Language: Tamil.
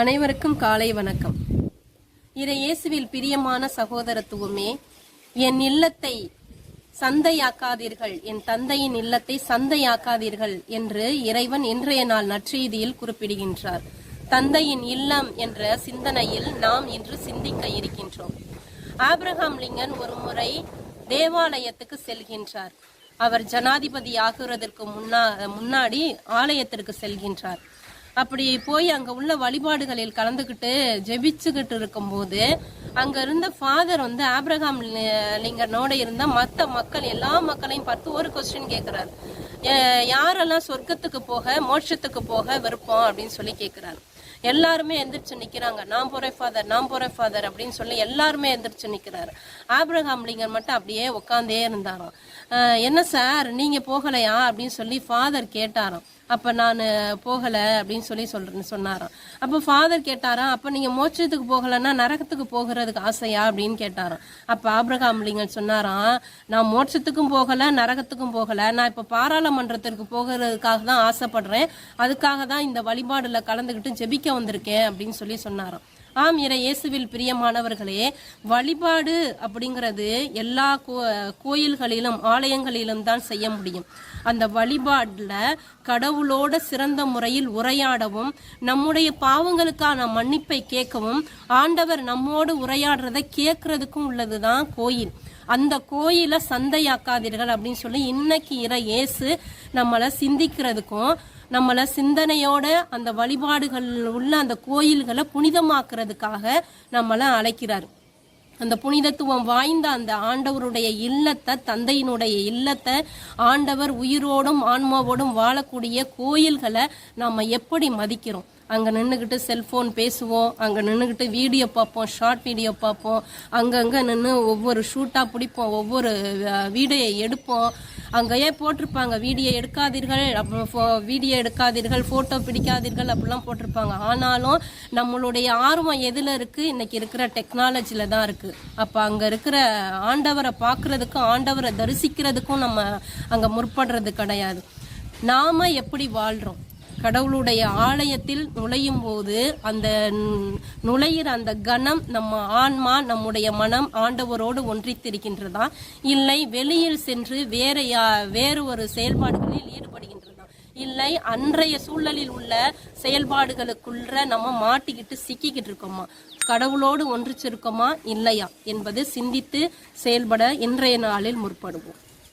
அனைவருக்கும் காலை வணக்கம். இறை இயேசுவில் பிரியமான சகோதரத்துவமே என் இல்லத்தை சந்தையாக்காதீர்கள் என் தந்தையின் இல்லத்தை சந்தையாக்காதீர்கள் என்று இறைவன் இன்றைய நாள் நற்செய்தியில் குறிப்பிடுகின்றார். தந்தையின் இல்லம் என்ற சிந்தனையில் நாம் இன்று சிந்திக்க இருக்கின்றோம். ஆப்ரஹாம் லிங்கன் ஒரு முறை தேவாலயத்துக்கு செல்கின்றார். அவர் ஜனாதிபதி ஆகுறதற்கு முன்னா முன்னாடி ஆலயத்திற்கு செல்கின்றார். அப்படி போய் அங்கே உள்ள வழிபாடுகளில் கலந்துக்கிட்டு ஜெபிச்சுக்கிட்டு இருக்கும்போது அங்கே இருந்த ஃபாதர் வந்து ஆப்ரஹாம் லிங்கனோட இருந்த மற்ற மக்கள் எல்லா மக்களையும் பார்த்து ஒரு கொஸ்டின் கேட்குறாரு யாரெல்லாம் சொர்க்கத்துக்கு போக மோட்சத்துக்கு போக விருப்பம்? அப்படின்னு சொல்லி கேட்குறாரு எல்லாருமே எந்திரிச்சு நிற்கிறாங்க நான் போறேன் ஃபாதர் நான் போறேன் ஃபாதர் அப்படின்னு சொல்லி எல்லாருமே எந்திரிச்சு நிற்கிறாரு ஆப்ரஹாம் லிங்கன் மட்டும் அப்படியே உட்காந்தே இருந்தாராம். என்ன சார்? நீங்கள் போகலையா? அப்படின்னு சொல்லி ஃபாதர் கேட்டாராம். அப்போ நான் போகலை அப்படின்னு சொல்லி சொல்றேன்னு சொன்னாராம். அப்போ ஃபாதர் கேட்டாராம் அப்போ நீங்கள் மோட்சத்துக்கு போகலைன்னா நரகத்துக்கு போகிறதுக்கு ஆசையா அப்படின்னு கேட்டாராம். அப்போ ஆப்ரகாம் லிங்கன் சொன்னாராம் நான் மோட்சத்துக்கும் போகலை நரகத்துக்கும் போகலை நான் இப்போ பாராளுமன்றத்திற்கு போகிறதுக்காக தான் ஆசைப்படுறேன். அதுக்காக தான் இந்த வழிபாடில் கலந்துக்கிட்டு ஜெபிக்க வந்திருக்கேன் அப்படின்னு சொல்லி சொன்னாராம். ஆம் இறை இயேசுவில் பிரியமானவர்களே வழிபாடு அப்படிங்கிறது எல்லா கோ- கோயில்களிலும் ஆலயங்களிலும் தான் செய்ய முடியும். அந்த வழிபாடில் கடவுளோட சிறந்த முறையில் உரையாடவும் நம்முடைய பாவங்களுக்கான மன்னிப்பை கேட்கவும் ஆண்டவர் நம்மோடு உரையாடுறதை கேட்கறதுக்கும் உள்ளதுதான் கோயில். அந்த கோயிலை சந்தையாக்காதீர்கள் அப்படின்னு சொல்லி இன்னைக்கு இறை இயேசு நம்மளை சிந்திக்கிறதுக்கும் நம்மளை சிந்தனையோட அந்த வழிபாடுகள் உள்ள அந்த கோயில்களை புனிதமாக்குறதுக்காக நம்மளை அழைக்கிறார். அந்த புனிதத்துவம் வாய்ந்த அந்த ஆண்டவருடைய இல்லத்தை தந்தையினுடைய இல்லத்தை ஆண்டவர் உயிரோடும் ஆன்மாவோடும் வாழக்கூடிய கோயில்களை நம்ம எப்படி மதிக்கிறோம்? அங்கே நின்றுக்கிட்டு செல்ஃபோன் பேசுவோம். அங்கே நின்றுக்கிட்டு வீடியோ பார்ப்போம். ஷார்ட் வீடியோ பார்ப்போம். அங்கங்கே நின்று ஒவ்வொரு ஷூட்டாக பிடிப்போம். ஒவ்வொரு வீடியோ எடுப்போம். அங்கேயே போட்டிருப்பாங்க. வீடியோ எடுக்காதீர்கள். அப்புறம் ஃபோ- வீடியோ எடுக்காதீர்கள். ஃபோட்டோ பிடிக்காதீர்கள். அப்படிலாம் போட்டிருப்பாங்க. ஆனாலும் நம்மளுடைய ஆர்வம் எதில் இருக்குது இன்றைக்கி இருக்கிற டெக்னாலஜியில் தான் இருக்குது அப்போ அங்கே இருக்கிற ஆண்டவரை பார்க்குறதுக்கும் ஆண்டவரை தரிசிக்கிறதுக்கும் நம்ம அங்கே முற்படுறது கிடையாது. நாம் எப்படி வாழ்கிறோம் கடவுளுடைய ஆலயத்தில் நுழையும் போது அந்த நுழையிற அந்த கணம் நம்ம ஆன்மா நம்முடைய மனம் ஆண்டவரோடு ஒன்றித்திருக்கின்றதா? இல்லை வெளியில் சென்று வேற யா- வேறு ஒரு செயல்பாடுகளில் ஈடுபடுகின்றதா? இல்லை அன்றைய சூழலில் உள்ள செயல்பாடுகளுக்குள்ள நம்ம மாட்டிக்கிட்டு சிக்கிக்கிட்டு இருக்கோமா? கடவுளோடு ஒன்றிச்சிருக்கோமா? இல்லையா? என்பது சிந்தித்து செயல்பட இன்றைய நாளில் முற்படுவோம்.